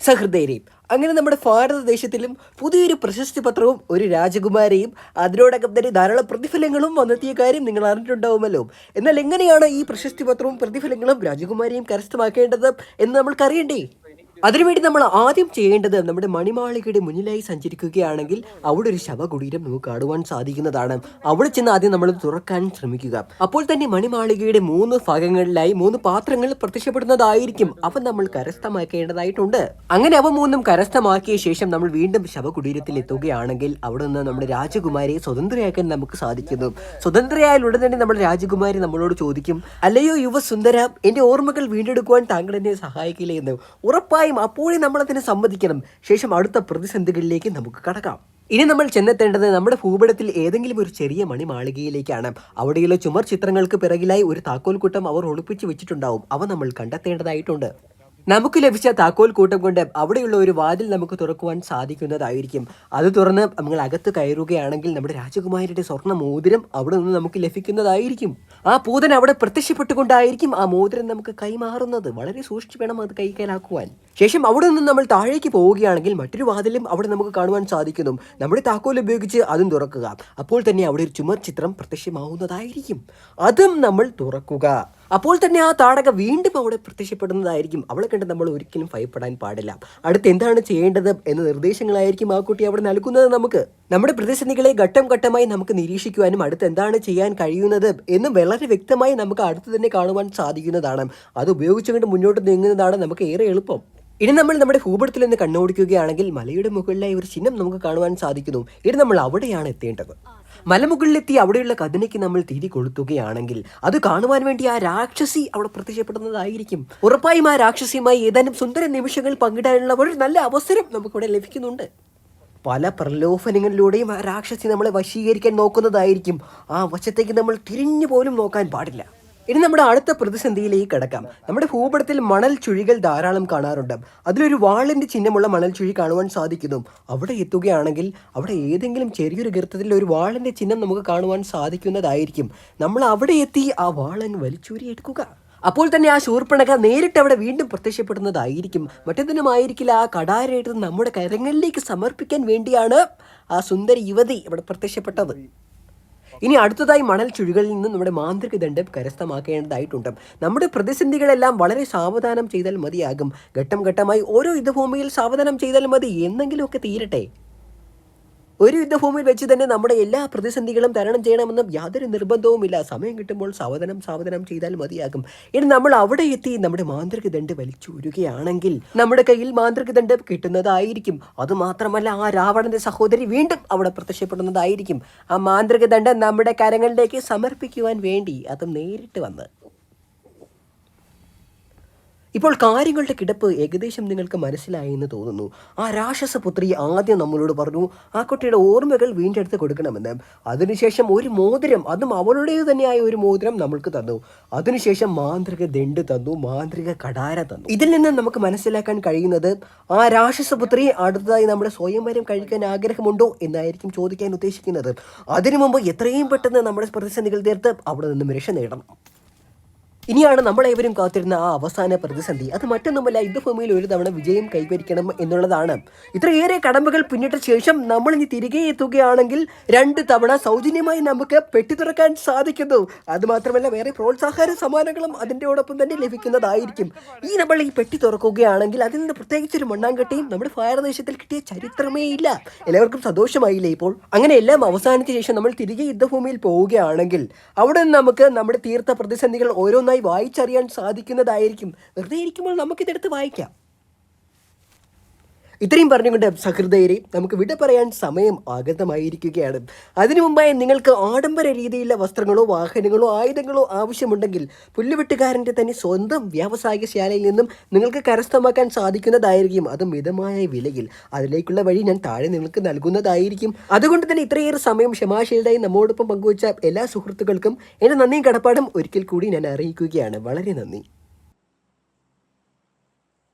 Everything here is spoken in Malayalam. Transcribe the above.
സഹൃദയരെയും. അങ്ങനെ നമ്മുടെ ഭാരതദേശത്തിലും പുതിയൊരു പ്രശസ്തി പത്രവും ഒരു രാജകുമാരിയും അതിനോടകം തന്നെ ധാരാളം പ്രതിഫലങ്ങളും വന്നെത്തിയ കാര്യം നിങ്ങൾ അറിഞ്ഞിട്ടുണ്ടാവുമല്ലോ. എന്നാൽ എങ്ങനെയാണ് ഈ പ്രശസ്തി പത്രവും പ്രതിഫലങ്ങളും രാജകുമാരിയും കരസ്ഥമാക്കേണ്ടത് എന്ന് നമ്മൾക്ക് അറിയണ്ടേ അതിനുവേണ്ടി നമ്മൾ ആദ്യം ചെയ്യേണ്ടത് നമ്മുടെ മണിമാളികയുടെ മുന്നിലായി സഞ്ചരിക്കുകയാണെങ്കിൽ അവിടെ ഒരു ശവകുടീരം നമുക്ക് കാണുവാൻ സാധിക്കുന്നതാണ്. അവിടെ ചെന്ന് ആദ്യം നമ്മൾ തുറക്കാൻ ശ്രമിക്കുക. അപ്പോൾ തന്നെ മണിമാളികയുടെ മൂന്ന് ഭാഗങ്ങളിലായി മൂന്ന് പാത്രങ്ങൾ പ്രത്യക്ഷപ്പെടുന്നതായിരിക്കും. അവ നമ്മൾ കരസ്ഥമാക്കേണ്ടതായിട്ടുണ്ട്. അങ്ങനെ അവ മൂന്നും കരസ്ഥമാക്കിയ ശേഷം നമ്മൾ വീണ്ടും ശവകുടീരത്തിൽ എത്തുകയാണെങ്കിൽ അവിടെ നിന്ന് നമ്മുടെ രാജകുമാരിയെ സ്വതന്ത്രയാക്കാൻ നമുക്ക് സാധിക്കുന്നു. സ്വതന്ത്രയായാൽ ഉടൻ തന്നെ നമ്മുടെ രാജകുമാരി നമ്മളോട് ചോദിക്കും അല്ലയോ യുവസുന്ദര എന്റെ ഓർമ്മകൾ വീണ്ടെടുക്കുവാൻ താങ്കൾ എന്നെ സഹായിക്കില്ലേ? എന്ന്. ഉറപ്പായും അപ്പോഴേ നമ്മൾ അതിനെ സമ്മതിക്കണം. ശേഷം അടുത്ത പ്രതിസന്ധികളിലേക്ക് നമുക്ക് കടക്കാം. ഇനി നമ്മൾ ചെന്നെത്തേണ്ടത് നമ്മുടെ ഭൂപടത്തിൽ ഏതെങ്കിലും ഒരു ചെറിയ മണിമാളികയിലേക്കാണ്. അവിടെയുള്ള ചുമർ ചിത്രങ്ങൾക്ക് പിറകിലായി ഒരു താക്കോൽക്കൂട്ടം അവർ ഒളിപ്പിച്ച് വെച്ചിട്ടുണ്ടാവും. അവ നമ്മൾ കണ്ടെത്തേണ്ടതായിട്ടുണ്ട്. നമുക്ക് ലഭിച്ച താക്കോൽ കൂട്ടം കൊണ്ട് അവിടെയുള്ള ഒരു വാതിൽ നമുക്ക് തുറക്കുവാൻ സാധിക്കുന്നതായിരിക്കും. അത് തുറന്ന് നമ്മൾ അകത്ത് കയറുകയാണെങ്കിൽ നമ്മുടെ രാജകുമാരിയുടെ സ്വർണ മോതിരം അവിടെ നിന്ന് നമുക്ക് ലഭിക്കുന്നതായിരിക്കും. ആ പൂതൻ അവിടെ പ്രത്യക്ഷപ്പെട്ടുകൊണ്ടായിരിക്കും ആ മോതിരം നമുക്ക് കൈമാറുന്നത്. വളരെ സൂക്ഷിച്ചു വേണം അത് കൈക്കലാക്കുവാൻ. ശേഷം അവിടെ നിന്ന് നമ്മൾ താഴേക്ക് പോവുകയാണെങ്കിൽ മറ്റൊരു വാതിലും അവിടെ നമുക്ക് കാണുവാൻ സാധിക്കുന്നു. നമ്മുടെ താക്കോൽ ഉപയോഗിച്ച് അതും തുറക്കുക. അപ്പോൾ തന്നെ അവിടെ ഒരു ചുമർ ചിത്രം പ്രത്യക്ഷമാവുന്നതായിരിക്കും. അതും നമ്മൾ തുറക്കുക. അപ്പോൾ തന്നെ ആ താടക വീണ്ടും അവിടെ പ്രത്യക്ഷപ്പെടുന്നതായിരിക്കും. അവളെ കണ്ട് നമ്മൾ ഒരിക്കലും ഭയപ്പെടാൻ പാടില്ല. അടുത്ത് എന്താണ് ചെയ്യേണ്ടത് എന്ന നിർദ്ദേശങ്ങളായിരിക്കും ആ കുട്ടി അവിടെ നൽകുന്നത് നമുക്ക്. നമ്മുടെ പ്രതിസന്ധികളെ ഘട്ടം ഘട്ടമായി നമുക്ക് നിരീക്ഷിക്കുവാനും അടുത്ത് എന്താണ് ചെയ്യാൻ കഴിയുന്നത് എന്ന് വളരെ വ്യക്തമായി നമുക്ക് അടുത്ത് തന്നെ കാണുവാൻ സാധിക്കുന്നതാണ്. അത് ഉപയോഗിച്ചുകൊണ്ട് മുന്നോട്ട് നീങ്ങുന്നതാണ് നമുക്ക് ഏറെ എളുപ്പം. ഇനി നമ്മൾ നമ്മുടെ ഭൂപടത്തിൽ നിന്ന് കണ്ണോടിക്കുകയാണെങ്കിൽ മലയുടെ മുകളിലായി ഒരു ചിഹ്നം നമുക്ക് കാണുവാൻ സാധിക്കുന്നു. ഇനി നമ്മൾ അവിടെയാണ് എത്തേണ്ടത്. മലമുകളിലെത്തി അവിടെയുള്ള കഥനയ്ക്ക് നമ്മൾ തിരി കൊളുത്തുകയാണെങ്കിൽ അത് കാണുവാൻ വേണ്ടി ആ രാക്ഷസി അവിടെ പ്രത്യക്ഷപ്പെടുന്നതായിരിക്കും. ഉറപ്പായും ആ രാക്ഷസിയുമായി ഏതാനും സുന്ദര നിമിഷങ്ങൾ പങ്കിടാനുള്ള ഒരു നല്ല അവസരം നമുക്കിവിടെ ലഭിക്കുന്നുണ്ട്. പല പ്രലോഭനങ്ങളിലൂടെയും ആ രാക്ഷസി നമ്മളെ വശീകരിക്കാൻ നോക്കുന്നതായിരിക്കും. ആ വശത്തേക്ക് നമ്മൾ തിരിഞ്ഞു പോലും നോക്കാൻ പാടില്ല. ഇനി നമ്മുടെ അടുത്ത പ്രതിസന്ധിയിലേക്ക് കിടക്കാം. നമ്മുടെ ഭൂപടത്തിൽ മണൽ ചുഴികൾ ധാരാളം കാണാറുണ്ട്. അതിലൊരു വാളിന്റെ ചിഹ്നമുള്ള മണൽ ചുഴി കാണുവാൻ സാധിക്കുന്നു. അവിടെ എത്തുകയാണെങ്കിൽ അവിടെ ഏതെങ്കിലും ചെറിയൊരു ഗർത്തത്തിൽ ഒരു വാളിന്റെ ചിഹ്നം നമുക്ക് കാണുവാൻ സാധിക്കുന്നതായിരിക്കും. നമ്മൾ അവിടെ എത്തി ആ വാളൻ വലിച്ചൂരി എടുക്കുക. അപ്പോൾ തന്നെ ആ ശൂർപ്പണക നേരിട്ട് അവിടെ വീണ്ടും പ്രത്യക്ഷപ്പെടുന്നതായിരിക്കും. മറ്റെന്തിനുമായിരിക്കില്ല ആ കടാരെടുത്ത് നമ്മുടെ കരങ്ങളിലേക്ക് സമർപ്പിക്കാൻ വേണ്ടിയാണ് ആ സുന്ദരി യുവതി ഇവിടെ പ്രത്യക്ഷപ്പെട്ടത്. ഇനി അടുത്തതായി മണൽ ചുഴികളിൽ നിന്ന് നമ്മുടെ മാന്ത്രിക ദണ്ഡം കരസ്ഥമാക്കേണ്ടതായിട്ടുണ്ട്. നമ്മുടെ പ്രതിസന്ധികളെല്ലാം വളരെ സാവധാനം ചെയ്താൽ മതിയാകും. ഘട്ടം ഘട്ടമായി ഓരോ യുദ്ധഭൂമിയിൽ സാവധാനം ചെയ്താൽ മതി. എന്നെങ്കിലുമൊക്കെ തീരട്ടെ. ഒരു യുദ്ധഭൂമിയിൽ വെച്ച് തന്നെ നമ്മുടെ എല്ലാ പ്രതിസന്ധികളും തരണം ചെയ്യണമെന്നും യാതൊരു നിർബന്ധവുമില്ല. സമയം കിട്ടുമ്പോൾ സാവധാനം സാവധാനം ചെയ്താൽ മതിയാകും. ഇനി നമ്മൾ അവിടെ എത്തി നമ്മുടെ മാന്ത്രിക ദണ്ഡ് വലിച്ചൂരുകയാണെങ്കിൽ നമ്മുടെ കയ്യിൽ മാന്ത്രിക ദണ്ഡ് കിട്ടുന്നതായിരിക്കും. അതുമാത്രമല്ല ആ രാവണന്റെ സഹോദരി വീണ്ടും അവിടെ പ്രത്യക്ഷപ്പെടുന്നതായിരിക്കും. ആ മാന്ത്രിക ദണ്ഡ് നമ്മുടെ കരങ്ങളിലേക്ക് സമർപ്പിക്കുവാൻ വേണ്ടി അതും നേരിട്ട് വന്ന് ഇപ്പോൾ കാര്യങ്ങളുടെ കിടപ്പ് ഏകദേശം നിങ്ങൾക്ക് മനസ്സിലായി എന്ന് തോന്നുന്നു. ആ രാക്ഷസപുത്രി ആദ്യം നമ്മളോട് പറഞ്ഞു ആ കുട്ടിയുടെ ഓർമ്മകൾ വീണ്ടെടുത്ത് കൊടുക്കണമെന്ന്. അതിനുശേഷം ഒരു മോതിരം അതും അവളുടേത് തന്നെയായ ഒരു മോതിരം നമ്മൾക്ക് തന്നു. അതിനുശേഷം മാന്ത്രിക ദണ്ട് തന്നു മാന്ത്രിക കടാര തന്നു. ഇതിൽ നിന്ന് നമുക്ക് മനസ്സിലാക്കാൻ കഴിയുന്നത് ആ രാക്ഷസപുത്രി അടുത്തതായി നമ്മുടെ സ്വയംവരം കഴിക്കാൻ ആഗ്രഹമുണ്ടോ എന്നായിരിക്കും ചോദിക്കാൻ ഉദ്ദേശിക്കുന്നത്. അതിനു മുമ്പ് എത്രയും പെട്ടെന്ന് നമ്മുടെ പ്രതിസന്ധികൾ തീർത്ത് അവിടെ നിന്നും രക്ഷ നേടണം. ഇനിയാണ് നമ്മളേവരും കാത്തിരുന്ന ആ അവസാന പ്രതിസന്ധി. അത് മറ്റൊന്നുമല്ല യുദ്ധഭൂമിയിൽ ഒരു തവണ വിജയം കൈവരിക്കണം എന്നുള്ളതാണ്. ഇത്രയേറെ കടമ്പകൾ പിന്നിട്ട ശേഷം നമ്മൾ ഇനി തിരികെ എത്തുകയാണെങ്കിൽ രണ്ട് തവണ സൗജന്യമായി നമുക്ക് പെട്ടി തുറക്കാൻ സാധിക്കുന്നു. അത് മാത്രമല്ല വേറെ പ്രോത്സാഹന സമ്മാനങ്ങളും അതിന്റെയോടൊപ്പം തന്നെ ലഭിക്കുന്നതായിരിക്കും. ഈ നമ്മൾ ഈ പെട്ടി തുറക്കുകയാണെങ്കിൽ അതിൽ നിന്ന് പ്രത്യേകിച്ച് ഒരു മണ്ണാങ്കട്ടിയും നമ്മുടെ ഫയർദേശത്തിൽ കിട്ടിയ ചരിത്രമേ ഇല്ല. എല്ലാവർക്കും സന്തോഷമായില്ലേ ഇപ്പോൾ? അങ്ങനെ എല്ലാം അവസാനിച്ച ശേഷം നമ്മൾ തിരികെ യുദ്ധഭൂമിയിൽ പോവുകയാണെങ്കിൽ അവിടെ നമുക്ക് നമ്മുടെ തീർത്ത പ്രതിസന്ധികൾ ഓരോന്നായി വായിച്ചറിയാൻ സാധിക്കുന്നതായിരിക്കും. വെറുതെ ഇരിക്കുമ്പോൾ നമുക്കിതെടുത്ത് വായിക്കാം. ഇത്രയും പറഞ്ഞുകൊണ്ട് സഹൃദയരെ നമുക്ക് വിട പറയാൻ സമയം ആഗതമായിരിക്കുകയാണ്. അതിനു മുമ്പായി നിങ്ങൾക്ക് ആഡംബര രീതിയിലുള്ള വസ്ത്രങ്ങളോ വാഹനങ്ങളോ ആയുധങ്ങളോ ആവശ്യമുണ്ടെങ്കിൽ പുല്ലുവെട്ടുകാരന്റെ തന്നെ സ്വന്തം വ്യാവസായിക ശാലയിൽ നിന്നും നിങ്ങൾക്ക് കരസ്ഥമാക്കാൻ സാധിക്കുന്നതായിരിക്കും. അത് മിതമായ വിലയിൽ അതിലേക്കുള്ള വഴി ഞാൻ താഴെ നിങ്ങൾക്ക് നൽകുന്നതായിരിക്കും. അതുകൊണ്ട് തന്നെ ഇത്രയേറെ സമയം ക്ഷമാശീലതായി നമ്മോടൊപ്പം പങ്കുവച്ച എല്ലാ സുഹൃത്തുക്കൾക്കും എന്റെ നന്ദിയും കടപ്പാടും ഒരിക്കൽ കൂടി ഞാൻ അറിയിക്കുകയാണ്. വളരെ നന്ദി.